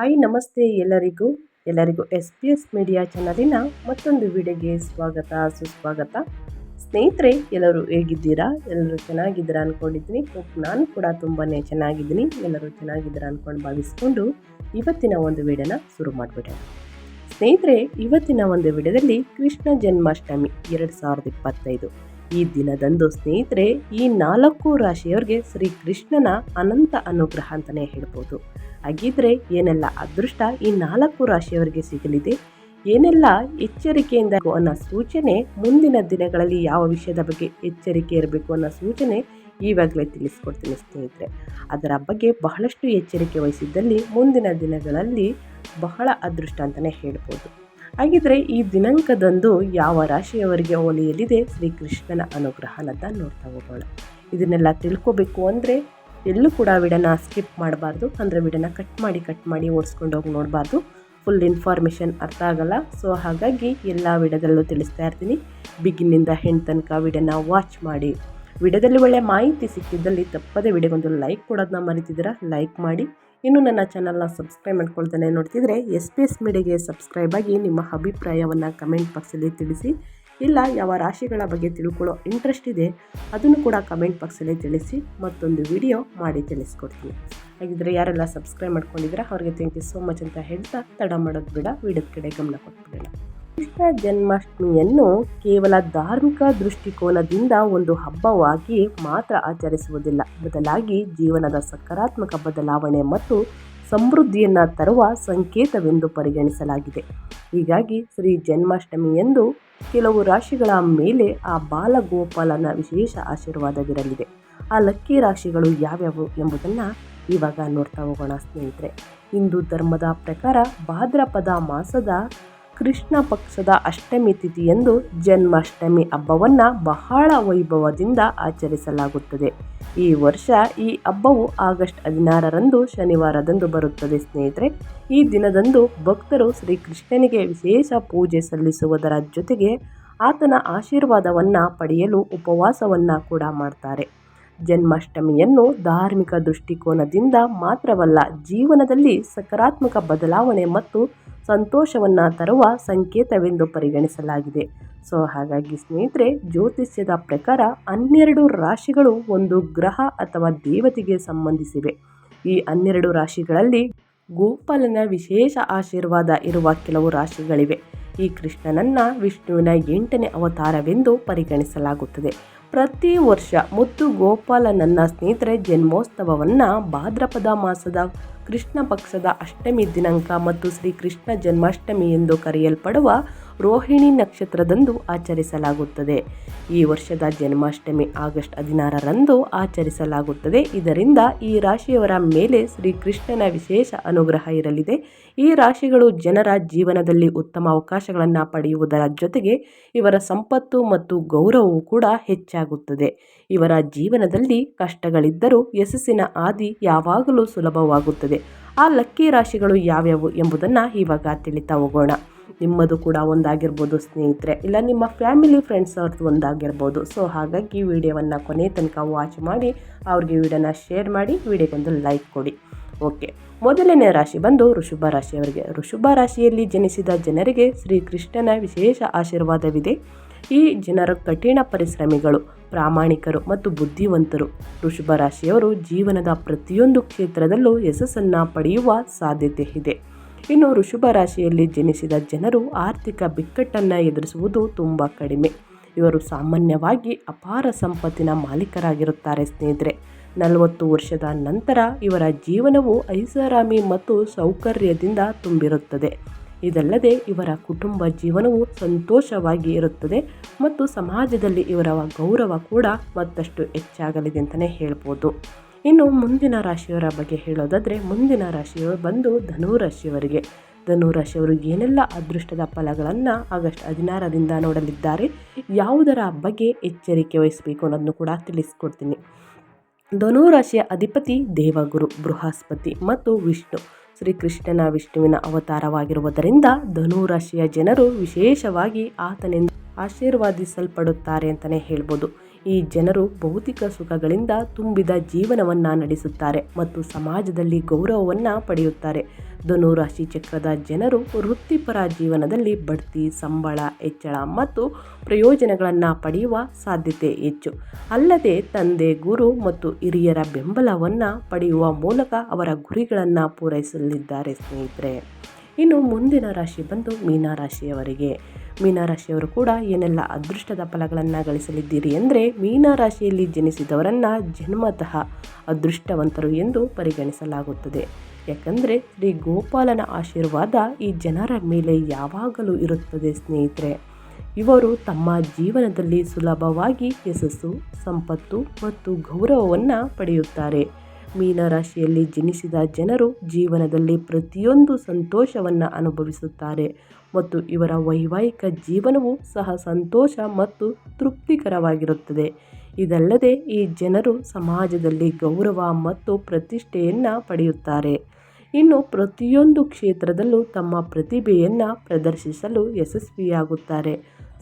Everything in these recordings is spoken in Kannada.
ಹಾಯ್, ನಮಸ್ತೆ ಎಲ್ಲರಿಗೂ. ಎಲ್ಲರಿಗೂ ಎಸ್ ಪಿ ಎಸ್ ಮೀಡಿಯಾ ಚಾನಲಿನ ಮತ್ತೊಂದು ವಿಡಿಯೋಗೆ ಸ್ವಾಗತ, ಸುಸ್ವಾಗತ. ಸ್ನೇಹಿತರೆ, ಎಲ್ಲರೂ ಹೇಗಿದ್ದೀರಾ? ಎಲ್ಲರೂ ಚೆನ್ನಾಗಿದ್ದೀರಾ ಅಂದ್ಕೊಂಡಿದ್ದೀನಿ ನಾನು ಕೂಡ ತುಂಬಾ ಚೆನ್ನಾಗಿದ್ದೀನಿ. ಎಲ್ಲರೂ ಚೆನ್ನಾಗಿದ್ದೀರಾ ಅಂದ್ಕೊಂಡು ಭಾವಿಸ್ಕೊಂಡು ಇವತ್ತಿನ ಒಂದು ವಿಡಿಯೋನ ಶುರು ಮಾಡಿಬಿಟ್ಟೆ ಸ್ನೇಹಿತರೆ, ಇವತ್ತಿನ ಒಂದು ವಿಡಿಯೋದಲ್ಲಿ ಕೃಷ್ಣ ಜನ್ಮಾಷ್ಟಮಿ ಎರಡು ಸಾವಿರದ ಇಪ್ಪತ್ತೈದು. ಈ ದಿನದಂದು ಸ್ನೇಹಿತರೆ, ಈ ನಾಲ್ಕು ರಾಶಿಯವರಿಗೆ ಶ್ರೀ ಕೃಷ್ಣನ ಅನಂತ ಅನುಗ್ರಹ ಅಂತಲೇ ಹೇಳ್ಬೋದು. ಹಾಗಿದ್ರೆ ಏನೆಲ್ಲ ಅದೃಷ್ಟ ಈ ನಾಲ್ಕು ರಾಶಿಯವರಿಗೆ ಸಿಗಲಿದೆ? ಏನೆಲ್ಲ ಎಚ್ಚರಿಕೆಯಿಂದ ಅನ್ನೋ ಸೂಚನೆ ಮುಂದಿನ ದಿನಗಳಲ್ಲಿ ಯಾವ ವಿಷಯದ ಬಗ್ಗೆ ಎಚ್ಚರಿಕೆ ಇರಬೇಕು ಅನ್ನೋ ಸೂಚನೆ ಈವಾಗಲೇ ತಿಳಿಸ್ಕೊಡ್ತೀನಿ ಸ್ನೇಹಿತರೆ. ಅದರ ಬಗ್ಗೆ ಬಹಳಷ್ಟು ಎಚ್ಚರಿಕೆ ವಹಿಸಿದ್ದಲ್ಲಿ ಮುಂದಿನ ದಿನಗಳಲ್ಲಿ ಬಹಳ ಅದೃಷ್ಟ ಅಂತಲೇ ಹೇಳ್ಬೋದು. ಹಾಗಿದ್ರೆ ಈ ದಿನಾಂಕದಂದು ಯಾವ ರಾಶಿಯವರಿಗೆ ಒಲಿಯಲಿದೆ? ಶ್ರೀಕೃಷ್ಣನ ಅನುಗ್ರಹ ಅಂತ ನೋಡ್ತಾ ಹೋಗೋಣ. ಇದನ್ನೆಲ್ಲ ತಿಳ್ಕೊಬೇಕು ಅಂದರೆ ಎಲ್ಲೂ ಕೂಡ ವಿಡನ ಸ್ಕಿಪ್ ಮಾಡಬಾರ್ದು. ಅಂದರೆ ವಿಡನ ಕಟ್ ಮಾಡಿ ಕಟ್ ಮಾಡಿ ಓಡಿಸ್ಕೊಂಡು ಹೋಗಿ ನೋಡಬಾರ್ದು. ಫುಲ್ ಇನ್ಫಾರ್ಮೇಷನ್ ಅರ್ಥ ಆಗಲ್ಲ. ಸೊ ಹಾಗಾಗಿ ಎಲ್ಲ ವಿಡದಲ್ಲೂ ತಿಳಿಸ್ತಾ ಇರ್ತೀನಿ. ಬಿಗಿನಿಂದ ಹೆಣ್ಣು ತನಕ ವಿಡನ ವಾಚ್ ಮಾಡಿ. ವಿಡದಲ್ಲಿ ಒಳ್ಳೆ ಮಾಹಿತಿ ಸಿಕ್ಕಿದ್ದಲ್ಲಿ ತಪ್ಪದೇ ವಿಡಿಯೋಗೊಂದು ಲೈಕ್ ಕೊಡೋದನ್ನ ಮರಿತಿದ್ದೀರಾ? ಲೈಕ್ ಮಾಡಿ. ಇನ್ನು ನನ್ನ ಚಾನಲ್ನ ಸಬ್ಸ್ಕ್ರೈಬ್ ಮಾಡ್ಕೊಳ್ತಾನೆ ನೋಡ್ತಿದ್ರೆ ಎಸ್ ಪಿ ಎಸ್ ಮೀಡಿಯಾಗೆ ಸಬ್ಸ್ಕ್ರೈಬ್ ಆಗಿ ನಿಮ್ಮ ಅಭಿಪ್ರಾಯವನ್ನು ಕಮೆಂಟ್ ಬಾಕ್ಸಲ್ಲಿ ತಿಳಿಸಿ. ಇಲ್ಲ, ಯಾವ ರಾಶಿಗಳ ಬಗ್ಗೆ ತಿಳ್ಕೊಳ್ಳೋ ಇಂಟ್ರೆಸ್ಟ್ ಇದೆ, ಅದನ್ನು ಕೂಡ ಕಮೆಂಟ್ ಬಾಕ್ಸಲ್ಲಿ ತಿಳಿಸಿ ಮತ್ತೊಂದು ವಿಡಿಯೋ ಮಾಡಿ ತಿಳಿಸ್ಕೊಡ್ತೀನಿ. ಹಾಗಿದ್ರೆ ಯಾರೆಲ್ಲ ಸಬ್ಸ್ಕ್ರೈಬ್ ಮಾಡ್ಕೊಂಡಿದ್ರೆ ಅವ್ರಿಗೆ ಥ್ಯಾಂಕ್ ಯು ಸೋ ಮಚ್ ಅಂತ ಹೇಳ್ತಾ ತಡ ಮಾಡೋದು ಬಿಡ, ವಿಡಿಯೋದ ಕಡೆ ಗಮನ ಕೊಟ್ಬಿಡೋಣ. ಕೃಷ್ಣ ಜನ್ಮಾಷ್ಟಮಿಯನ್ನು ಕೇವಲ ಧಾರ್ಮಿಕ ದೃಷ್ಟಿಕೋನದಿಂದ ಒಂದು ಹಬ್ಬವಾಗಿ ಮಾತ್ರ ಆಚರಿಸುವುದಿಲ್ಲ. ಬದಲಾಗಿ ಜೀವನದ ಸಕಾರಾತ್ಮಕ ಬದಲಾವಣೆ ಮತ್ತು ಸಮೃದ್ಧಿಯನ್ನು ತರುವ ಸಂಕೇತವೆಂದು ಪರಿಗಣಿಸಲಾಗಿದೆ. ಹೀಗಾಗಿ ಶ್ರೀ ಜನ್ಮಾಷ್ಟಮಿಯಂದು ಕೆಲವು ರಾಶಿಗಳ ಮೇಲೆ ಆ ಬಾಲಗೋಪಾಲನ ವಿಶೇಷ ಆಶೀರ್ವಾದವಿರಲಿದೆ. ಆ ಲಕ್ಕಿ ರಾಶಿಗಳು ಯಾವ್ಯಾವು ಎಂಬುದನ್ನು ಇವಾಗ ನೋಡ್ತಾ ಹೋಗೋಣ ಸ್ನೇಹಿತರೆ. ಹಿಂದೂ ಧರ್ಮದ ಪ್ರಕಾರ ಭಾದ್ರಪದ ಮಾಸದ ಕೃಷ್ಣ ಪಕ್ಷದ ಅಷ್ಟಮಿ ತಿಥಿಯಂದು ಜನ್ಮಾಷ್ಟಮಿ ಹಬ್ಬವನ್ನು ಬಹಳ ವೈಭವದಿಂದ ಆಚರಿಸಲಾಗುತ್ತದೆ. ಈ ವರ್ಷ ಈ ಹಬ್ಬವು ಆಗಸ್ಟ್ ಹದಿನಾರರಂದು ಶನಿವಾರದಂದು ಬರುತ್ತದೆ ಸ್ನೇಹಿತರೆ. ಈ ದಿನದಂದು ಭಕ್ತರು ಶ್ರೀಕೃಷ್ಣನಿಗೆ ವಿಶೇಷ ಪೂಜೆ ಸಲ್ಲಿಸುವುದರ ಜೊತೆಗೆ ಆತನ ಆಶೀರ್ವಾದವನ್ನು ಪಡೆಯಲು ಉಪವಾಸವನ್ನು ಕೂಡ ಮಾಡ್ತಾರೆ. ಜನ್ಮಾಷ್ಟಮಿಯನ್ನು ಧಾರ್ಮಿಕ ದೃಷ್ಟಿಕೋನದಿಂದ ಮಾತ್ರವಲ್ಲ ಜೀವನದಲ್ಲಿ ಸಕಾರಾತ್ಮಕ ಬದಲಾವಣೆ ಮತ್ತು ಸಂತೋಷವನ್ನು ತರುವ ಸಂಕೇತವೆಂದು ಪರಿಗಣಿಸಲಾಗಿದೆ. ಸೊ, ಹಾಗಾಗಿ ಸ್ನೇಹಿತರೆ, ಜ್ಯೋತಿಷ್ಯದ ಪ್ರಕಾರ ಹನ್ನೆರಡು ರಾಶಿಗಳು ಒಂದು ಗ್ರಹ ಅಥವಾ ದೇವತೆಗೆ ಸಂಬಂಧಿಸಿವೆ. ಈ ಹನ್ನೆರಡು ರಾಶಿಗಳಲ್ಲಿ ಗೋಪಾಲನ ವಿಶೇಷ ಆಶೀರ್ವಾದ ಇರುವ ಕೆಲವು ರಾಶಿಗಳಿವೆ. ಈ ಕೃಷ್ಣನನ್ನು ವಿಷ್ಣುವಿನ ಎಂಟನೇ ಅವತಾರವೆಂದು ಪರಿಗಣಿಸಲಾಗುತ್ತದೆ. ಪ್ರತಿ ವರ್ಷ ಮುತ್ತು ಗೋಪಾಲನನ್ನ ಸ್ನೇಹಿತರೆ ಜನ್ಮೋತ್ಸವವನ್ನು ಭಾದ್ರಪದ ಮಾಸದ ಕೃಷ್ಣ ಪಕ್ಷದ ಅಷ್ಟಮಿ ದಿನಾಂಕ ಮತ್ತು ಶ್ರೀ ಕೃಷ್ಣ ಜನ್ಮಾಷ್ಟಮಿ ಎಂದು ಕರೆಯಲ್ಪಡುವ ರೋಹಿಣಿ ನಕ್ಷತ್ರದಂದು ಆಚರಿಸಲಾಗುತ್ತದೆ. ಈ ವರ್ಷದ ಜನ್ಮಾಷ್ಟಮಿ ಆಗಸ್ಟ್ ಹದಿನಾರರಂದು ಆಚರಿಸಲಾಗುತ್ತದೆ. ಇದರಿಂದ ಈ ರಾಶಿಯವರ ಮೇಲೆ ಶ್ರೀ ಕೃಷ್ಣನ ವಿಶೇಷ ಅನುಗ್ರಹ ಇರಲಿದೆ. ಈ ರಾಶಿಗಳು ಜನರ ಜೀವನದಲ್ಲಿ ಉತ್ತಮ ಅವಕಾಶಗಳನ್ನು ಪಡೆಯುವುದರ ಜೊತೆಗೆ ಇವರ ಸಂಪತ್ತು ಮತ್ತು ಗೌರವವು ಕೂಡ ಹೆಚ್ಚಾಗುತ್ತದೆ. ಇವರ ಜೀವನದಲ್ಲಿ ಕಷ್ಟಗಳಿದ್ದರೂ ಯಶಸ್ಸಿನ ಆದಿ ಯಾವಾಗಲೂ ಸುಲಭವಾಗುತ್ತದೆ. ಆ ಲಕ್ಕಿ ರಾಶಿಗಳು ಯಾವ್ಯಾವು ಎಂಬುದನ್ನು ಇವಾಗ ತಿಳಿತಾ ಹೋಗೋಣ. ನಿಮ್ಮದು ಕೂಡ ಒಂದಾಗಿರ್ಬೋದು ಸ್ನೇಹಿತರೆ. ಇಲ್ಲ, ನಿಮ್ಮ ಫ್ಯಾಮಿಲಿ ಫ್ರೆಂಡ್ಸ್ ಅವ್ರದ್ದು ಒಂದಾಗಿರ್ಬೋದು. ಸೊ, ಹಾಗಾಗಿ ವಿಡಿಯೋವನ್ನು ಕೊನೆ ತನಕ ವಾಚ್ ಮಾಡಿ, ಅವ್ರಿಗೆ ವಿಡಿಯೋನ ಶೇರ್ ಮಾಡಿ ವಿಡಿಯೋಗೊಂದು ಲೈಕ್ ಕೊಡಿ. ಓಕೆ. ಮೊದಲನೇ ರಾಶಿ ಬಂದು ಋಷಭ ರಾಶಿಯವರಿಗೆ. ಋಷಭ ರಾಶಿಯಲ್ಲಿ ಜನಿಸಿದ ಜನರಿಗೆ ಶ್ರೀಕೃಷ್ಣನ ವಿಶೇಷ ಆಶೀರ್ವಾದವಿದೆ. ಈ ಜನರು ಕಠಿಣ ಪರಿಶ್ರಮಿಗಳು, ಪ್ರಾಮಾಣಿಕರು ಮತ್ತು ಬುದ್ಧಿವಂತರು. ಋಷಭ ರಾಶಿಯವರು ಜೀವನದ ಪ್ರತಿಯೊಂದು ಕ್ಷೇತ್ರದಲ್ಲೂ ಯಶಸ್ಸನ್ನು ಪಡೆಯುವ ಸಾಧ್ಯತೆ ಇದೆ. ಇನ್ನು ಋಷಭ ರಾಶಿಯಲ್ಲಿ ಜನಿಸಿದ ಜನರು ಆರ್ಥಿಕ ಬಿಕ್ಕಟ್ಟನ್ನು ಎದುರಿಸುವುದು ತುಂಬ ಕಡಿಮೆ. ಇವರು ಸಾಮಾನ್ಯವಾಗಿ ಅಪಾರ ಸಂಪತ್ತಿನ ಮಾಲೀಕರಾಗಿರುತ್ತಾರೆ ಸ್ನೇಹಿತರೆ. ನಲವತ್ತು ವರ್ಷದ ನಂತರ ಇವರ ಜೀವನವು ಐಷಾರಾಮಿ ಮತ್ತು ಸೌಕರ್ಯದಿಂದ ತುಂಬಿರುತ್ತದೆ. ಇದಲ್ಲದೆ ಇವರ ಕುಟುಂಬ ಜೀವನವು ಸಂತೋಷವಾಗಿ ಇರುತ್ತದೆ ಮತ್ತು ಸಮಾಜದಲ್ಲಿ ಇವರ ಗೌರವ ಕೂಡ ಮತ್ತಷ್ಟು ಹೆಚ್ಚಾಗಲಿದೆ ಅಂತಲೇ ಹೇಳ್ಬೋದು. ಇನ್ನು ಮುಂದಿನ ರಾಶಿಯವರ ಬಗ್ಗೆ ಹೇಳೋದಾದರೆ, ಮುಂದಿನ ರಾಶಿಯವರು ಬಂದು ಧನು ರಾಶಿಯವರಿಗೆ ಧನು ರಾಶಿಯವರು ಏನೆಲ್ಲ ಅದೃಷ್ಟದ ಫಲಗಳನ್ನು ಆಗಸ್ಟ್ ಹದಿನಾರರಿಂದ ನೋಡಲಿದ್ದಾರೆ, ಯಾವುದರ ಬಗ್ಗೆ ಎಚ್ಚರಿಕೆ ವಹಿಸಬೇಕು ಅನ್ನೋದನ್ನು ಕೂಡ ತಿಳಿಸ್ಕೊಡ್ತೀನಿ. ಧನು ರಾಶಿಯ ಅಧಿಪತಿ ದೇವಗುರು, ಬೃಹಸ್ಪತಿ ಮತ್ತು ವಿಷ್ಣು. ಶ್ರೀಕೃಷ್ಣನ ವಿಷ್ಣುವಿನ ಅವತಾರವಾಗಿರುವುದರಿಂದ ಧನುರಾಶಿಯ ಜನರು ವಿಶೇಷವಾಗಿ ಆತನಿಂದ ಆಶೀರ್ವಾದಿಸಲ್ಪಡುತ್ತಾರೆ ಅಂತಲೇ ಹೇಳ್ಬೋದು. ಈ ಜನರು ಭೌತಿಕ ಸುಖಗಳಿಂದ ತುಂಬಿದ ಜೀವನವನ್ನು ನಡೆಸುತ್ತಾರೆ ಮತ್ತು ಸಮಾಜದಲ್ಲಿ ಗೌರವವನ್ನು ಪಡೆಯುತ್ತಾರೆ. ಧನುರಾಶಿ ಚಕ್ರದ ಜನರು ವೃತ್ತಿಪರ ಜೀವನದಲ್ಲಿ ಬಡ್ತಿ, ಸಂಬಳ, ಹೆಚ್ಚಳ ಮತ್ತು ಪ್ರಯೋಜನಗಳನ್ನು ಪಡೆಯುವ ಸಾಧ್ಯತೆ ಹೆಚ್ಚು. ಅಲ್ಲದೆ ತಂದೆ, ಗುರು ಮತ್ತು ಹಿರಿಯರ ಬೆಂಬಲವನ್ನು ಪಡೆಯುವ ಮೂಲಕ ಅವರ ಗುರಿಗಳನ್ನು ಪೂರೈಸಲಿದ್ದಾರೆ ಸ್ನೇಹಿತರೆ. ಇನ್ನು ಮುಂದಿನ ರಾಶಿ ಬಂದು ಮೀನರಾಶಿಯವರಿಗೆ ಮೀನರಾಶಿಯವರು ಕೂಡ ಏನೆಲ್ಲ ಅದೃಷ್ಟದ ಫಲಗಳನ್ನು ಗಳಿಸಲಿದ್ದೀರಿ ಅಂದರೆ ಮೀನರಾಶಿಯಲ್ಲಿ ಜನಿಸಿದವರನ್ನು ಜನ್ಮತಃ ಅದೃಷ್ಟವಂತರು ಎಂದು ಪರಿಗಣಿಸಲಾಗುತ್ತದೆ. ಯಾಕಂದರೆ ಶ್ರೀ ಗೋಪಾಲನ ಆಶೀರ್ವಾದ ಈ ಜನರ ಮೇಲೆ ಯಾವಾಗಲೂ ಇರುತ್ತದೆ ಸ್ನೇಹಿತರೆ. ಇವರು ತಮ್ಮ ಜೀವನದಲ್ಲಿ ಸುಲಭವಾಗಿ ಯಶಸ್ಸು, ಸಂಪತ್ತು ಮತ್ತು ಗೌರವವನ್ನು ಪಡೆಯುತ್ತಾರೆ. ಮೀನರಾಶಿಯಲ್ಲಿ ಜನಿಸಿದ ಜನರು ಜೀವನದಲ್ಲಿ ಪ್ರತಿಯೊಂದು ಸಂತೋಷವನ್ನು ಅನುಭವಿಸುತ್ತಾರೆ ಮತ್ತು ಇವರ ವೈವಾಹಿಕ ಜೀವನವು ಸಹ ಸಂತೋಷ ಮತ್ತು ತೃಪ್ತಿಕರವಾಗಿರುತ್ತದೆ. ಇದಲ್ಲದೆ ಈ ಜನರು ಸಮಾಜದಲ್ಲಿ ಗೌರವ ಮತ್ತು ಪ್ರತಿಷ್ಠೆಯನ್ನು ಪಡೆಯುತ್ತಾರೆ. ಇನ್ನು ಪ್ರತಿಯೊಂದು ಕ್ಷೇತ್ರದಲ್ಲೂ ತಮ್ಮ ಪ್ರತಿಭೆಯನ್ನು ಪ್ರದರ್ಶಿಸಲು ಯಶಸ್ವಿಯಾಗುತ್ತಾರೆ.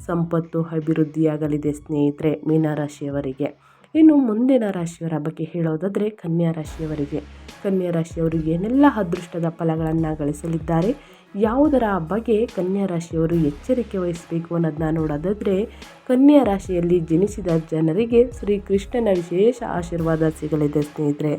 ಸಂಪತ್ತು ಅಭಿವೃದ್ಧಿಯಾಗಲಿದೆ ಸ್ನೇಹಿತರೆ ಮೀನರಾಶಿಯವರಿಗೆ ಇನ್ನು ಮುಂದಿನ ರಾಶಿಯವರ ಬಗ್ಗೆ ಹೇಳೋದಾದರೆ ಕನ್ಯಾ ರಾಶಿಯವರಿಗೆ. ಕನ್ಯಾ ರಾಶಿಯವರು ಏನೆಲ್ಲ ಅದೃಷ್ಟದ ಫಲಗಳನ್ನು ಗಳಿಸಲಿದ್ದಾರೆ, ಯಾವುದರ ಬಗ್ಗೆ ಕನ್ಯಾ ರಾಶಿಯವರು ಎಚ್ಚರಿಕೆ ವಹಿಸಬೇಕು ಅನ್ನೋದನ್ನ ನೋಡೋದಾದರೆ ಕನ್ಯಾ ರಾಶಿಯಲ್ಲಿ ಜನಿಸಿದ ಜನರಿಗೆ ಶ್ರೀಕೃಷ್ಣನ ವಿಶೇಷ ಆಶೀರ್ವಾದ ಸಿಗಲಿದೆ ಸ್ನೇಹಿತರೆ.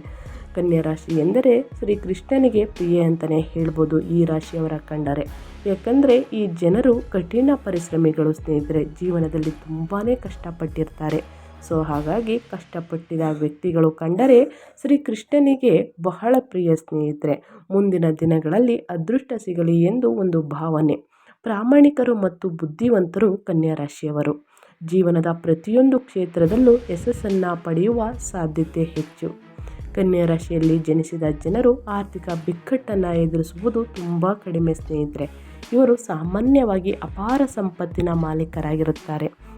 ಕನ್ಯಾ ರಾಶಿ ಎಂದರೆ ಶ್ರೀ ಕೃಷ್ಣನಿಗೆ ಪ್ರಿಯೆ ಅಂತಲೇ ಹೇಳ್ಬೋದು ಈ ರಾಶಿಯವರ ಕಂಡರೆ. ಯಾಕಂದರೆ ಈ ಜನರು ಕಠಿಣ ಪರಿಶ್ರಮಿಗಳು ಸ್ನೇಹಿತರೆ, ಜೀವನದಲ್ಲಿ ತುಂಬಾ ಕಷ್ಟಪಟ್ಟಿರ್ತಾರೆ. ಸೊ ಹಾಗಾಗಿ ಕಷ್ಟಪಟ್ಟಿದ ವ್ಯಕ್ತಿಗಳು ಕಂಡರೆ ಶ್ರೀಕೃಷ್ಣನಿಗೆ ಬಹಳ ಪ್ರಿಯ ಸ್ನೇಹಿತರೆ. ಮುಂದಿನ ದಿನಗಳಲ್ಲಿ ಅದೃಷ್ಟ ಸಿಗಲಿ ಎಂದು ಒಂದು ಭಾವನೆ. ಪ್ರಾಮಾಣಿಕರು ಮತ್ತು ಬುದ್ಧಿವಂತರು ಕನ್ಯಾ ರಾಶಿಯವರು ಜೀವನದ ಪ್ರತಿಯೊಂದು ಕ್ಷೇತ್ರದಲ್ಲೂ ಯಶಸ್ಸನ್ನು ಪಡೆಯುವ ಸಾಧ್ಯತೆ ಹೆಚ್ಚು. ಕನ್ಯಾ ರಾಶಿಯಲ್ಲಿ ಜನಿಸಿದ ಜನರು ಆರ್ಥಿಕ ಬಿಕ್ಕಟ್ಟನ್ನು ಎದುರಿಸುವುದು ತುಂಬ ಕಡಿಮೆ ಸ್ನೇಹಿತರೆ. ಇವರು ಸಾಮಾನ್ಯವಾಗಿ ಅಪಾರ ಸಂಪತ್ತಿನ ಮಾಲೀಕರಾಗಿರುತ್ತಾರೆ.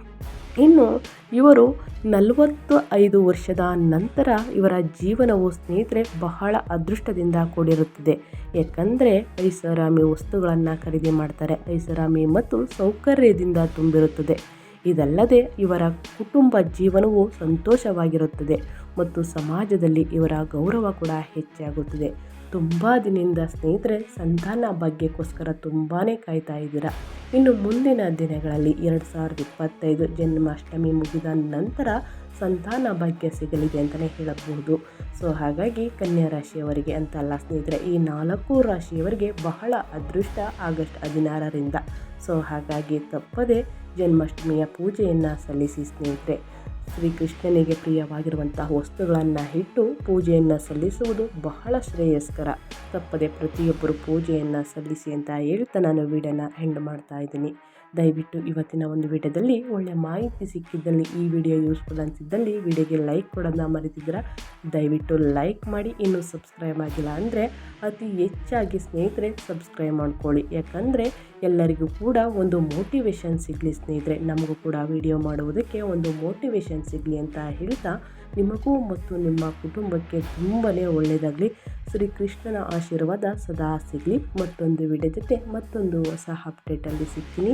ಇನ್ನು ಇವರು ನಲವತ್ತು ಐದು ವರ್ಷದ ನಂತರ ಇವರ ಜೀವನವು ಸ್ನೇಹಿತರೆ ಬಹಳ ಅದೃಷ್ಟದಿಂದ ಕೂಡಿರುತ್ತದೆ. ಯಾಕಂದರೆ ಐಷಾರಾಮಿ ವಸ್ತುಗಳನ್ನು ಖರೀದಿ ಮಾಡ್ತಾರೆ. ಐಷಾರಾಮಿ ಮತ್ತು ಸೌಕರ್ಯದಿಂದ ತುಂಬಿರುತ್ತದೆ. ಇದಲ್ಲದೆ ಇವರ ಕುಟುಂಬ ಜೀವನವು ಸಂತೋಷವಾಗಿರುತ್ತದೆ ಮತ್ತು ಸಮಾಜದಲ್ಲಿ ಇವರ ಗೌರವ ಕೂಡ ಹೆಚ್ಚಾಗುತ್ತದೆ. ತುಂಬ ದಿನದಿಂದ ಸ್ನೇಹಿತರೆ, ಸಂತಾನ ಭಾಗ್ಯಕ್ಕೋಸ್ಕರ ತುಂಬಾ ಕಾಯ್ತಾ ಇದ್ದೀರಾ? ಇನ್ನು ಮುಂದಿನ ದಿನಗಳಲ್ಲಿ ಎರಡು ಸಾವಿರದ ಇಪ್ಪತ್ತೈದು ಜನ್ಮಾಷ್ಟಮಿ ಮುಗಿದ ನಂತರ ಸಂತಾನ ಭಾಗ್ಯ ಸಿಗಲಿದೆ ಅಂತಲೇ ಹೇಳಬಹುದು. ಸೊ ಹಾಗಾಗಿ ಕನ್ಯಾ ರಾಶಿಯವರಿಗೆ ಅಂತಲ್ಲ ಸ್ನೇಹಿತರೆ, ಈ ನಾಲ್ಕು ರಾಶಿಯವರಿಗೆ ಬಹಳ ಅದೃಷ್ಟ ಆಗಸ್ಟ್ ಹದಿನಾರರಿಂದ. ಸೊ ಹಾಗಾಗಿ ತಪ್ಪದೆ ಜನ್ಮಾಷ್ಟಮಿಯ ಪೂಜೆಯನ್ನು ಸಲ್ಲಿಸಿ ಸ್ನೇಹಿತರೆ. ಶ್ರೀಕೃಷ್ಣನಿಗೆ ಪ್ರಿಯವಾಗಿರುವಂತಹ ವಸ್ತುಗಳನ್ನು ಇಟ್ಟು ಪೂಜೆಯನ್ನು ಸಲ್ಲಿಸುವುದು ಬಹಳ ಶ್ರೇಯಸ್ಕರ. ತಪ್ಪದೆ ಪ್ರತಿಯೊಬ್ಬರು ಪೂಜೆಯನ್ನು ಸಲ್ಲಿಸಿ ಅಂತ ಹೇಳ್ತಾ ನಾನು ವೀಡಿಯೋನ ಎಂಡ್ ಮಾಡ್ತಾ ಇದ್ದೀನಿ. ದಯವಿಟ್ಟು ಇವತ್ತಿನ ಒಂದು ವಿಡಿಯೋದಲ್ಲಿ ಒಳ್ಳೆಯ ಮಾಹಿತಿ ಸಿಕ್ಕಿದ್ದಲ್ಲಿ ಈ ವಿಡಿಯೋ ಯೂಸ್ಫುಲ್ ಅನಿಸಿದ್ದಲ್ಲಿ ವಿಡಿಯೋಗೆ ಲೈಕ್ ಕೊಡೋದನ್ನ ಮರಿತಿದ್ದೀರ? ದಯವಿಟ್ಟು ಲೈಕ್ ಮಾಡಿ, ಇನ್ನೂ ಸಬ್ಸ್ಕ್ರೈಬ್ ಆಗಿಲ್ಲ ಅಂದರೆ ಅತಿ ಹೆಚ್ಚಾಗಿ ಸ್ನೇಹಿತರೆ ಸಬ್ಸ್ಕ್ರೈಬ್ ಮಾಡ್ಕೊಳ್ಳಿ. ಯಾಕಂದರೆ ಎಲ್ಲರಿಗೂ ಕೂಡ ಒಂದು ಮೋಟಿವೇಶನ್ ಸಿಗಲಿ ಸ್ನೇಹಿತರೆ. ನಮಗೂ ಕೂಡ ವಿಡಿಯೋ ಮಾಡುವುದಕ್ಕೆ ಒಂದು ಮೋಟಿವೇಶನ್ ಸಿಗಲಿ ಅಂತ ಹೇಳ್ತಾ ನಿಮಗೂ ಮತ್ತು ನಿಮ್ಮ ಕುಟುಂಬಕ್ಕೆ ತುಂಬಾ ಒಳ್ಳೆಯದಾಗಲಿ. ಶ್ರೀಕೃಷ್ಣನ ಆಶೀರ್ವಾದ ಸದಾ ಸಿಗಲಿ. ಮತ್ತೊಂದು ವಿಡಿಯೋ ಜೊತೆ ಮತ್ತೊಂದು ಹೊಸ ಅಪ್ಡೇಟಲ್ಲಿ ಸಿಗ್ತೀನಿ.